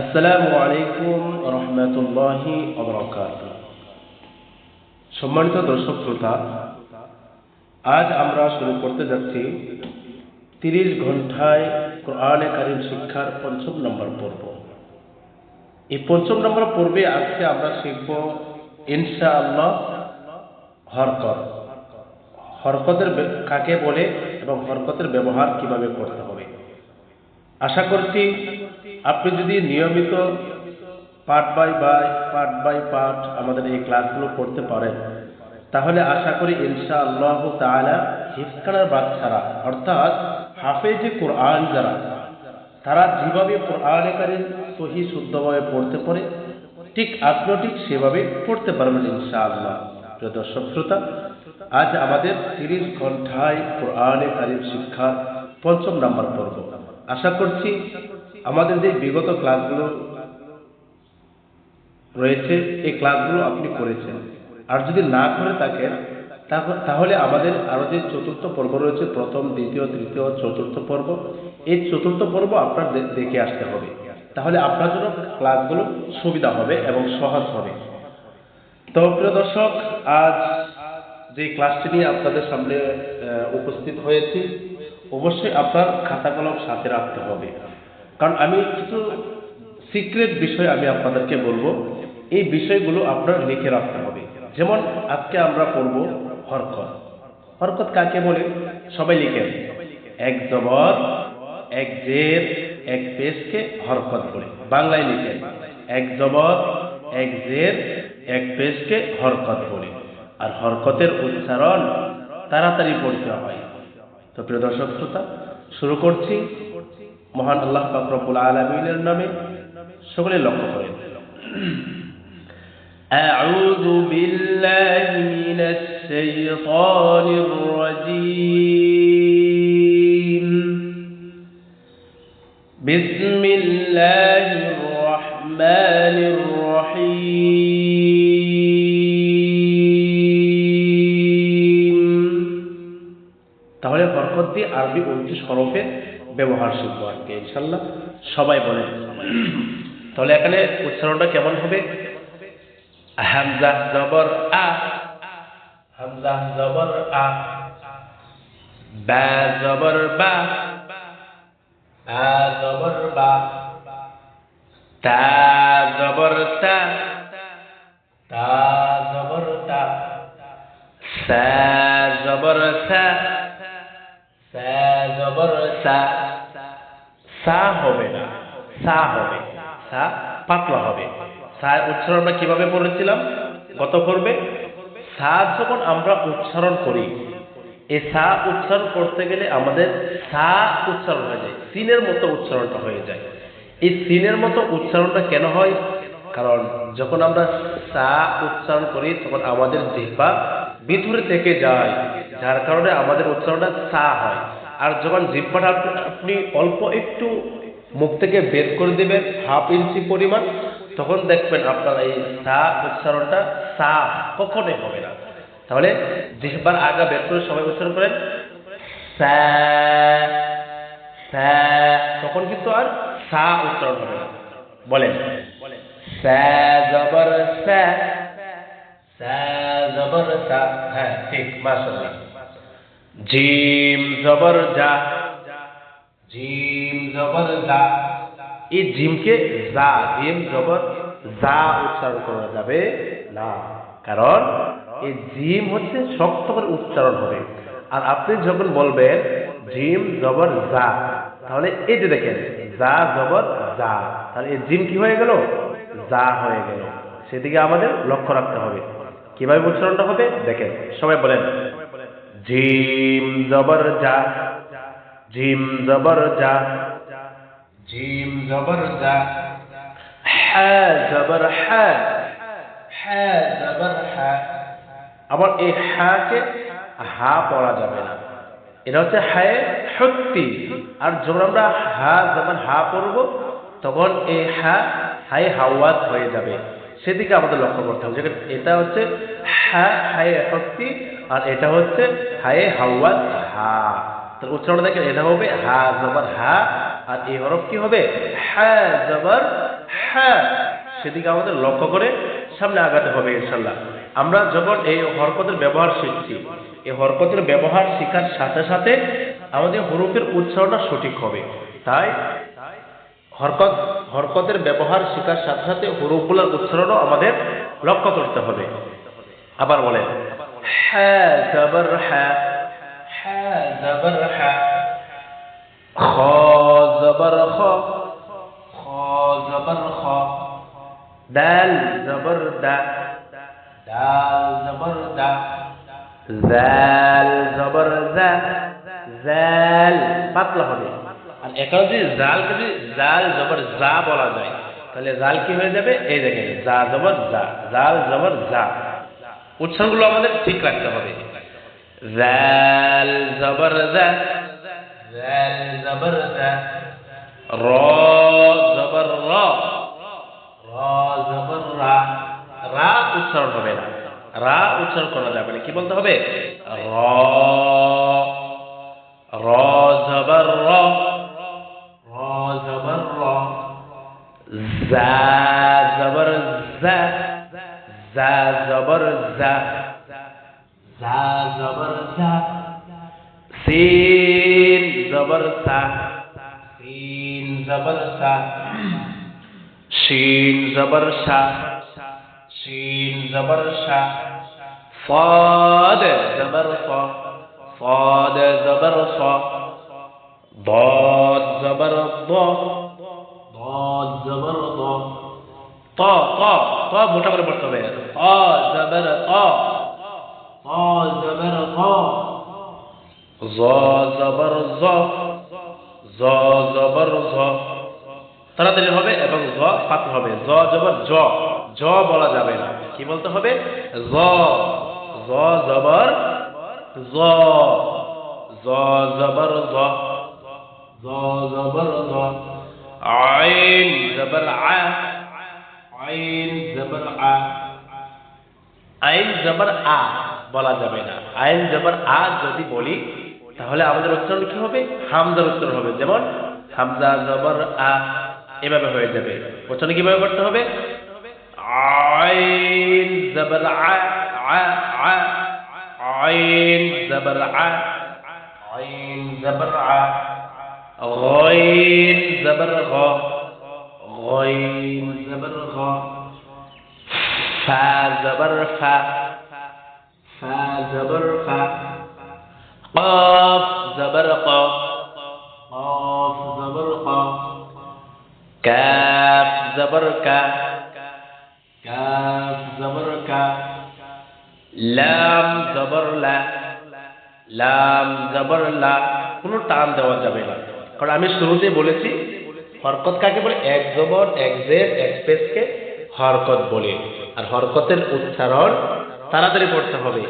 আসসালামু আলাইকুম রহমতুল্লাহি সম্মানিত দর্শক শ্রোতা, আজ আমরা শুরু করতে যাচ্ছি তিরিশ ঘন্টায় কোরআনে কারিম শিক্ষার পঞ্চম নম্বর পর্ব। এই পঞ্চম নম্বর পর্বে আজকে আমরা শিখব ইনশা আল্লাহ হরকত। হরকতের কাকে বলে এবং হরকতের ব্যবহার কীভাবে করতে হবে। আশা করছি আপনি যদি নিয়মিত part by by part by part আমাদের এই ক্লাসগুলো করতে পারেন, তাহলে আশা করি ইনশা আল্লাহ তালা হিফকানার বাচ্চারা অর্থাৎ হাফেজে কোরআন যারা, তারা যেভাবে কোরআনে সহি শুদ্ধভাবে পড়তে পারে, ঠিক আপনিও ঠিক সেভাবে পড়তে পারবেন ইনশা আল্লাহ প্রিয় দর্শক শ্রোতা, আজ আমাদের তিরিশ ঘন্টায় কোরআনে কারিম শিক্ষার পঞ্চম নাম্বার পর্ব। আশা করছি আমাদের যে বিগত ক্লাসগুলো রয়েছে, এই ক্লাসগুলো আপনি করেছেন। আর যদি না করে থাকেন, তাহলে আমাদের আরও যে চতুর্থ পর্ব রয়েছে, প্রথম, দ্বিতীয়, তৃতীয়, চতুর্থ পর্ব, এই চতুর্থ পর্ব আপনার দেখে আসতে হবে। তাহলে আপনার জন্য ক্লাসগুলো সুবিধা হবে এবং সহজ হবে। তো প্রিয় দর্শক, আজ যে ক্লাসটি নিয়ে আপনাদের সামনে উপস্থিত হয়েছি, অবশ্যই আপনার খাতা কলম সাথে রাখতে হবে। কারণ আমি কিছু সিক্রেট বিষয় আমি আপনাদেরকে বলব। এই বিষয়গুলো আপনার লিখে রাখতে হবে। যেমন আজকে আমরা পড়ব হরকত। হরকত কাকে বলে? সবাই লিখেন। এক জবর এক জের, এক পেশকে হরকত বলে। বাংলায় লিখেন, এক জবর এক জের, এক পেশকে হরকত বলে। আর হরকতের উচ্চারণ তাড়াতাড়ি পড়তে হয়। তো প্রিয় দর্শক শ্রোতা, শুরু করছি। মহান আল্লাহ ফাকরবুল আলমিনের নামে সকলে লক্ষ্য করেন أعوذ بالله من الشيطان الرجيم بسم الله الرحمن الرحيم তাহলে বরকত দিয়ে আরবি উনত্রিশ হরফের ব্যবহার শিখব কি, ইনশাল্লাহ। সবাই বলে। তাহলে এখানে উচ্চারণটা কেমন হবে? হামজা জবর আ। হামজা জবর আ। বা জবর বা। আ জবর বা। তা জবর তা। তা জবর তা। সা জবর সা। সা জবর সা। সা হবে না। সা হবে। সা পাতলা হবে। সা উচ্চারণটা কীভাবে পড়েছিলাম? কত করবে সা যখন আমরা উচ্চারণ করি এই সা উচ্চারণ করতে গেলে আমাদের সা উচ্চারণ হয়ে যায়। সিনের মতো উচ্চারণটা হয়ে যায়। এই সিনের মতো উচ্চারণটা কেন হয়? কারণ যখন আমরা সা উচ্চারণ করি, তখন আমাদের জিহ্বা ভিতরে থেকে যায়। যার কারণে আমাদের উচ্চারণটা সা হয়। আর যখন জিহ্বাটা আপনি- অল্প একটু মুখ থেকে বের করে দেবেন, হাফ ইঞ্চি পরিমাণ, তখন দেখবেন আপনার এই সা উচ্চারণটা সা কখনোই হবে না। তাহলে জিহ্বার আগা বের করে সবাই উচ্চারণ করেন। তখন কিন্তু আর সা উচ্চারণ হবে না। বলেন। জবর সা জবর সা হ্যাঁ ঠিক, মাশাআল্লাহ। জিম জবর জা। জিম জবর জা। এই জিমকে যা জিম জবর যা উচ্চারণ করা যাবে না। কারণ এই জিম হচ্ছে শক্ত করে উচ্চারণ হবে। আর আপনি যখন বলবেন জিম জবর যা তাহলে এই যে দেখেন যা জবর যা তাহলে এই জিম কি হয়ে গেল? জা হয়ে গেল। সেদিকে আমাদের লক্ষ্য রাখতে হবে। কীভাবে উচ্চারণটা হবে? দেখেন, সবাই বলেন। জিম জবর জা জিম জবর জা জিম জবর জা হ্যাঁ জবর হ্যাঁ হ্যাঁ জবর হ্যাঁ। আবার এই হাকে হা পড়া যাবে না। এটা হচ্ছে হায় সত্যি। আর যখন আমরা হা যখন হা পড়ব, তখন এই হা হাই হাওয়াত হয়ে যাবে। সেদিকে আমাদের লক্ষ্য করতে হবে। যেখানে এটা হচ্ছে হা হায় সত্যি আর এটা হচ্ছে হায়ে হাওয়াত হা। তাহলে উচ্চারণ দেখেন এটা হবে হা জবর হা, আর এই হরফ কি হবে? হা জবর হ্যাঁ। সেদিকে আমাদের লক্ষ্য করে সামনে আগাতে হবে ইনশাল্লাহ আমরা যখন এই হরকতের ব্যবহার শিখছি, এই হরকতের ব্যবহার শেখার সাথে সাথে আমাদের হরফের উচ্চারণটা সঠিক হবে। তাই হরকত, হরকতের ব্যবহার শেখার সাথে সাথে হরফগুলোর উচ্চারণও আমাদের লক্ষ্য করতে হবে। আবার বলেন হ্যাঁ জবর হ্যাঁ হ্যাঁ জবর হ্যাঁ খ জবর খ খ জবর খ দাল জবর দা দাল জবর দা জাল জবর জা জাল পাতলা হবে। আর এখানে যদি জাল যদি জাল জবর জা বলা যায়, তাহলে জাল কি হয়ে যাবে? এই দেখেন জা জবর জা জাল জবর জা উচ্চারণগুলো আমাদের ঠিক রাখতে হবে। জাল জবর জাল জবর র জবর র র জবর রা রা উচ্চারণ হবে না। রা উচ্চারণ করা যাবে না। কি বলতে হবে? র জবর জা জা জবর জা সিন জবর সা সিন জবর সা শিন জবর শা শিন জবর শা صاد زبر صا صاد زبر صا ضاد زبر ضا ضاد زبر ضا ط ط ط মোটা করে পড়তে হবে ط زبر ط ط زبر ط জ জবর জ জ জবর জ তাড়াতাড়ি হবে এবং জ পাতল হবে জ জবর জ জ বলা যাবে না কি বলতে হবে জ জ জবর জ জ জবর জ জ জবর জ আইন জবর আ আইন জবর আ আইন জবর আ বলা যাবে না আইন জবর আ যদি বলি তাহলে আমাদের উচ্চারণ কি হবে হামজার উচ্চারণ হবে যেমন হামজা জবর আ এভাবে হয়ে যাবে উচ্চারণ কিভাবে করতে হবে আইন জবর আ আ আ আইন জবর আ আইন জবর আ غين زبر غا غين زبر غا فا زبر فا فا زبر فا قاف زبر قا قاف زبر قا كاف زبر كا كاف زبر كا লাম জবর লা লাম জবর লা কোনো টান দেওয়া যাবে না কারণ আমি শুরুতে বলেছি হরকত কাকে বলে এক জবর এক জের এক পেশকে হরকত বলে আর হরকতের উচ্চারণ তাড়াতাড়ি পড়তে হবে।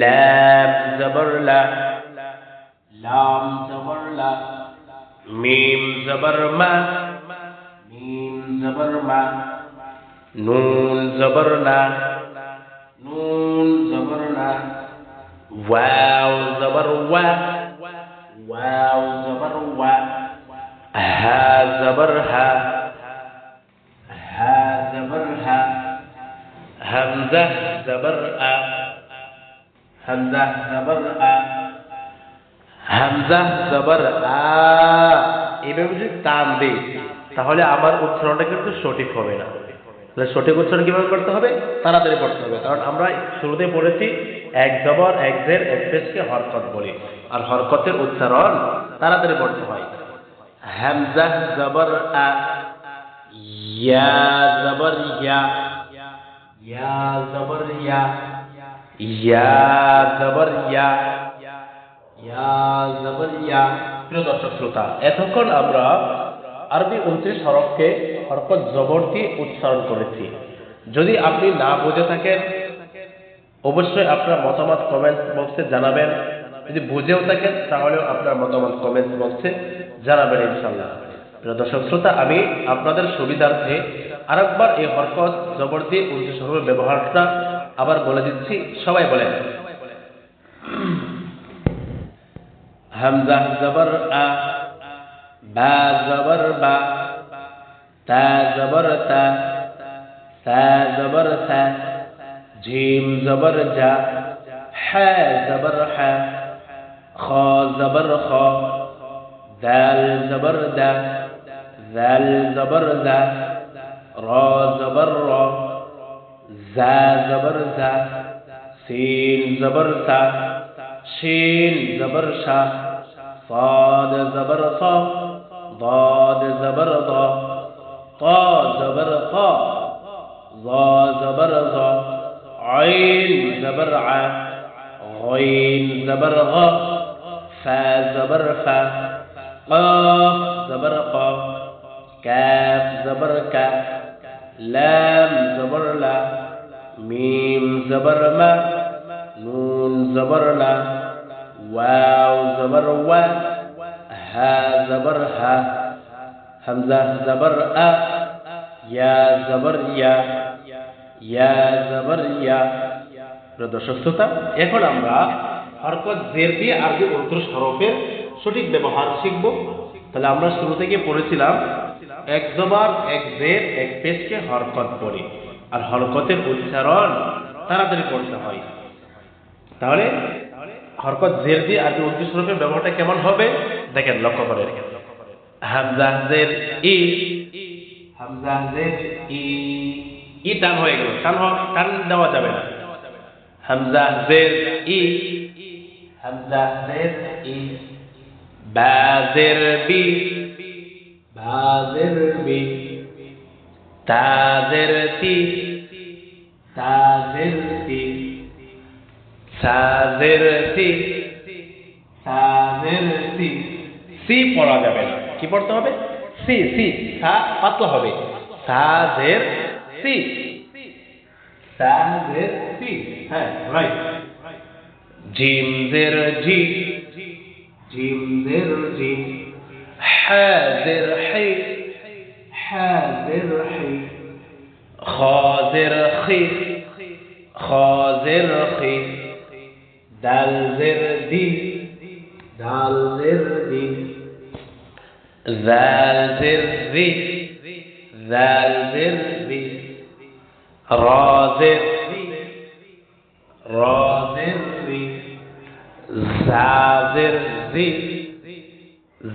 লাম জবর লা, লাম জবর লা, মিম জবর মা, মিম জবর মা, নুন জবর না, নুন জবর না, ওয়াও জবর ওয়া, ওয়াও জবর ওয়া, হা জবর হা হামজা জবর আ, হামজা জবর আ, হামজা জবর আ। এভাবে যদি টান তাহলে আমার উচ্চারণটা কিন্তু সঠিক হবে না। তাহলে সঠিক উচ্চারণ কীভাবে করতে হবে? তাড়াতাড়ি পড়তে হবে। কারণ আমরা শুরুতে পড়েছি, এক জবর, এক জের, এক পেশকে হরকত বলি। আর হরকতের উচ্চারণ তাড়াতাড়ি পড়তে হয়। হামজা জবর আ, ইয়া জবর ইয়া। ইয়া জবর ইয়া প্রিয় দর্শক শ্রোতা এতক্ষণ আমরা আরবি উনত্রিশ হরফকে হরকত জবর দিয়ে উচ্চারণ করেছি। যদি আপনি না বুঝে থাকেন অবশ্যই আপনার মতামত কমেন্ট বক্সে জানাবেন। যদি বুঝেও থাকেন তাহলেও আপনার মতামত কমেন্ট বক্সে জানাবেন ইনশাল্লাহ প্রিয় দর্শক শ্রোতা আমি আপনাদের সুবিধার্থে আরেকবার এই হরকত জবর দিয়ে উনত্রিশ হরফের ব্যবহারটা আবার বলে দিচ্ছি, সবাই বলেন। হামজা জবর আ, বা জবর বা, তা জবর তা তা জবর থা জিম জবর জা হ্যাঁ জবর হ্যাঁ খ জবর খ, দাল জবর দা দাল জবর দা را زبر را زا زبر زا سین زبر سا شین زبر شا صاد زبر صا ضاد زبر ضا طا زبر طا ظا زبر ظا عين زبر ع غين زبر غا فا زبر فا قاف زبر قاف كاف زبر كاف লাম জবর লা মিম জবর মা নুন জবর না ওয়াও জবর ওয়া হা জবর হা হামজা জবর আ ইয়া জবর ইয়া ইয়া জবর ইয়া দর্শক শ্রোতা, এখন আমরা হরকত জের দিয়ে আরবি উর্দু সরফের সঠিক ব্যবহার শিখব। তাহলে আমরা শুরু থেকে পড়েছিলাম এক জবার এক জের এক পেশকে হরকত বলে আর হরকতের উচ্চারণ তাড়াতাড়ি করতে হয়। তাহলে হরকত জের দিয়ে উনত্রিশ হরফের ব্যবহারটা কেমন হবে? দেখেন, লক্ষ্য করে হামজা জের ই হামজা ই ই টান হয়ে গেল। টান টান দেওয়া যাবে না। হামজা ই হামজা ই, বা বি বা জের বি তা জের তি তা জের তি সা পড়া যাবে না। কি পড়তে হবে? সি সি সা পাতলা হবে। সা। জের সি সাদের সি হ্যাঁ রাইট জিম জের জি জিম জের জি হা জের হি হা জের হি খ জের খি খ জের খি দাল জের দি দাল জের দি জাল জের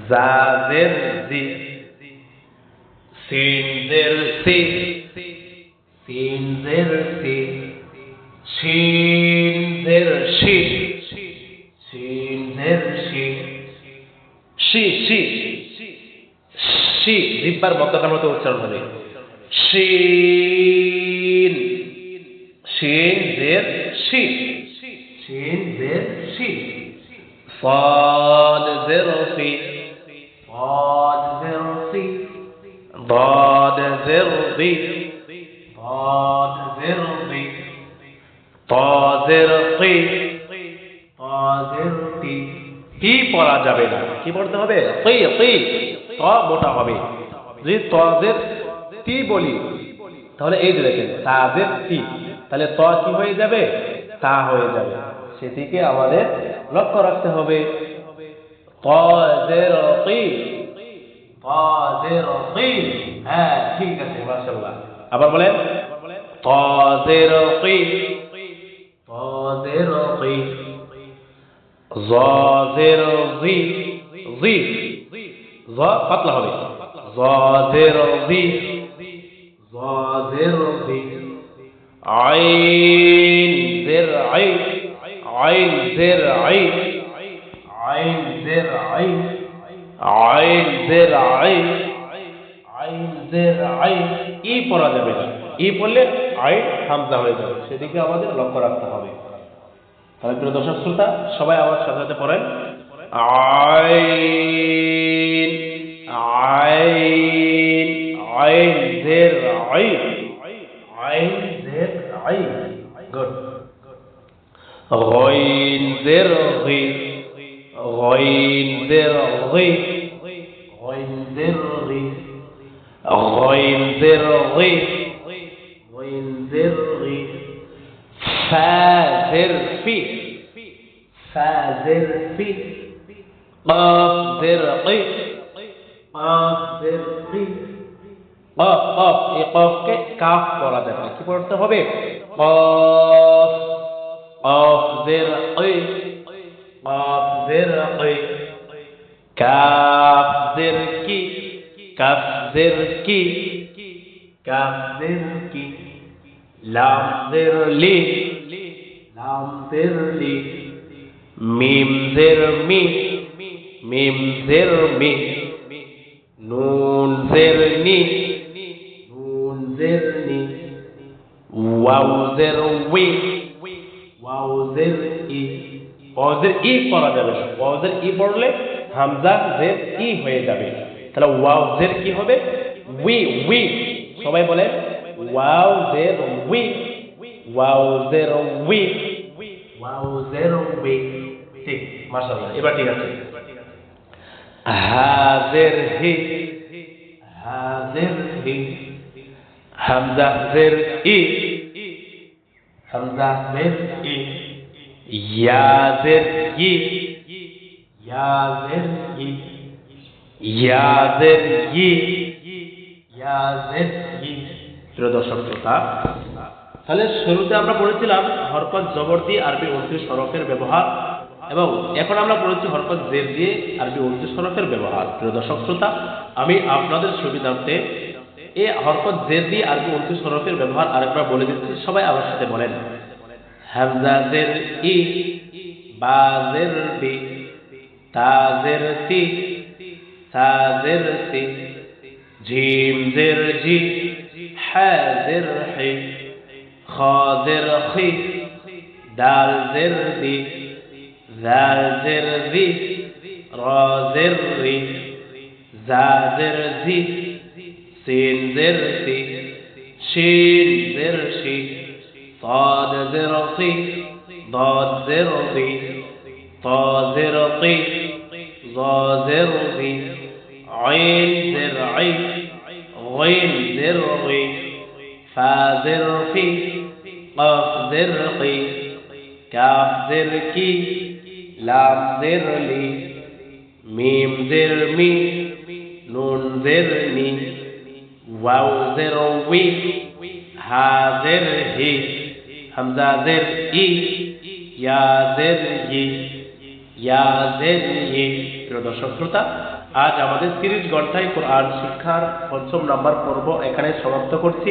জাজের জি সিনজের সি সিনজের সি হি পড়া যাবে না? কি পড়তে হবে? তৈ তৈ ত মোটা হবে। যদি তজের তি বলি, তাহলে এই যে দেখেন তাজের তি তাহলে ত কি হয়ে যাবে? তা হয়ে যাবে। সেদিকে আমাদের লক্ষ্য রাখতে হবে। তজের কি তজের কি হ্যাঁ ঠিক আছে, মাশাআল্লাহ। আবার বলেন তজের কি তজের কি জ জের জি জি। জ পাতলা হবে। জ জের জি জ জের জি। আইন জের আইন আইন জের আইন আইন জের আইন আইন জের আই, আইন জের আই। ই পড়া যাবে ই পড়লে আই হামজা হয়ে যাবে। সেদিকে আমাদের লক্ষ্য রাখতে হবে। তাহলে প্রিয় দর্শক শ্রোতা সবাই আমার সাথে সাথে পড়েন আইন আইন আইন জের আইন আইন জের আইন গুড غين زر غي غين زر غي غين زر غي غين زر غي غين زر غي فازر في فازر في قاف زر قي قاف زر قي কফ কফ এই কফকে কাফ করা যাবে না কি পড়তে হবে কফ কফ জের ই কফ জের ই কাফ জের কি কাফ জের কি কাফ জের কি লাম জের লি মিম জের মি মিম জের মি নুন জের নি নুন জের নি। ওয়াও জের উই ওয়াও জের ই। ওয়াও জের ই পড়া যাবে না। ওয়াও জের ই পড়লে হামজা জের ই হয়ে যাবে। তাহলে ওয়াও জের কি হবে? উই উই সবাই বলে ওয়াও জের উই ওয়াও জের উই মাশাআল্লাহ এবার ঠিক আছে হাজের হি হাজের হি হামজা জের ই হামজা জের ই ইয়া জের ই ইয়া জের ই ইয়া জের ই ইয়া জের ই প্রিয় দর্শক শ্রোতা তাহলে শুরুতে আমরা পড়েছিলাম হরকত জবর দিয়ে আরবি উনত্রিশ সড়কের ব্যবহার এবং এখন আমরা পড়েছি হরকত জের দিয়ে আরবি উনত্রিশ সড়কের ব্যবহার। প্রিয় দর্শক শ্রোতা, আমি আপনাদের সুবিধার্থে এই হরকত জের দিয়ে আরবি উনত্রিশ সড়কের ব্যবহার আরেকবার বলে দিচ্ছি, সবাই আমার সাথে বলেন। জের ই, বা বি, তা তি জের হি। خاذرخی دال زردی زال زردی را زردی زادرزی سین زرسی شین زرشی صاد زرطي ضاد زرطي طا زرطي ظا زرطي عين زرعي غين زرعي فا زر في قاف زر قي كاف زر كي লাম জের লি মিম জের মি নুন জের নি ওয়াও জের উই হা জের হি হামজা জের ই ইয়া জের ই ইয়া জের ই প্রিয় দর্শক শ্রোতা আজ আমাদের তিরিশ ঘন্টায় কোরআন শিক্ষার পঞ্চম নম্বর পর্ব এখানে সমাপ্ত করছি